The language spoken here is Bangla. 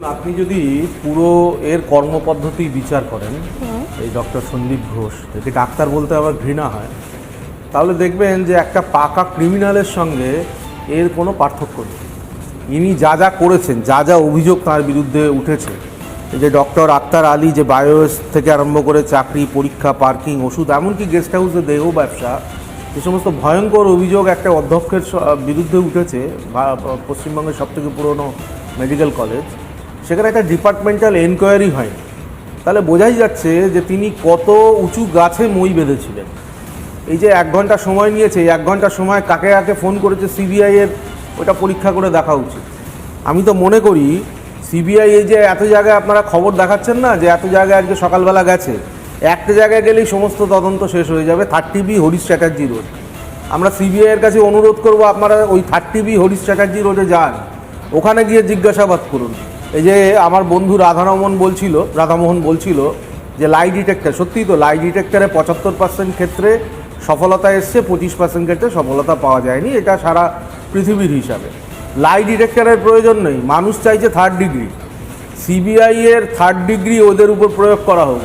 আপনি যদি পুরো এর কর্মপদ্ধতি বিচার করেন এই ডক্টর সন্দীপ ঘোষ একে ডাক্তার বলতে আবার ঘৃণা হয় তাহলে দেখবেন যে একটা পাকা ক্রিমিনালের সঙ্গে এর কোনো পার্থক্য নেই। ইনি যা যা করেছেন যা যা অভিযোগ তার বিরুদ্ধে উঠেছে যে ডক্টর আক্তার আলী যে বায়োস থেকে আরম্ভ করে চাকরি পরীক্ষা পার্কিং ওষুধ এমনকি গেস্ট হাউসে দেহ ব্যবসা যে সমস্ত ভয়ঙ্কর অভিযোগ একটা অধ্যক্ষের বিরুদ্ধে উঠেছে পশ্চিমবঙ্গের সবথেকে পুরনো মেডিকেল কলেজ। সেখানে একটা ডিপার্টমেন্টাল এনকোয়ারি হয়নি তাহলে বোঝাই যাচ্ছে যে তিনি কত উঁচু গাছে মই বেঁধেছিলেন। এই যে এক ঘণ্টা সময় নিয়েছে এক ঘণ্টা সময় কাকে কাকে ফোন করেছে সিবিআইয়ের ওটা পরীক্ষা করে দেখা উচিত। আমি তো মনে করি সিবিআই এই যে এত জায়গায় আপনারা খবর দেখাচ্ছেন না, যে এত জায়গায় আজকে সকালবেলা গেছে, একটা জায়গায় গেলেই সমস্ত তদন্ত শেষ হয়ে যাবে thirty B Harish Chatterjee road. আমরা সিবিআইয়ের কাছে অনুরোধ করব আপনারা ওই থার্টি বি হরিশ চ্যাটার্জি রোডে যান, ওখানে গিয়ে জিজ্ঞাসাবাদ করুন। এই যে আমার বন্ধু রাধারমন বলছিল, রাধামোহন বলছিল যে লাই ডিটেক্টার সত্যিই তো লাই ডিটেক্টরে পঁচাত্তর পার্সেন্ট ক্ষেত্রে সফলতা এসছে, পঁচিশ পার্সেন্ট ক্ষেত্রে সফলতা পাওয়া যায়নি, এটা সারা পৃথিবীর হিসাবে। লাই ডিটেক্টারের প্রয়োজন নেই, মানুষ চাইছে থার্ড ডিগ্রি সিবিআইয়ের থার্ড ডিগ্রি ওদের উপর প্রয়োগ করা হোক।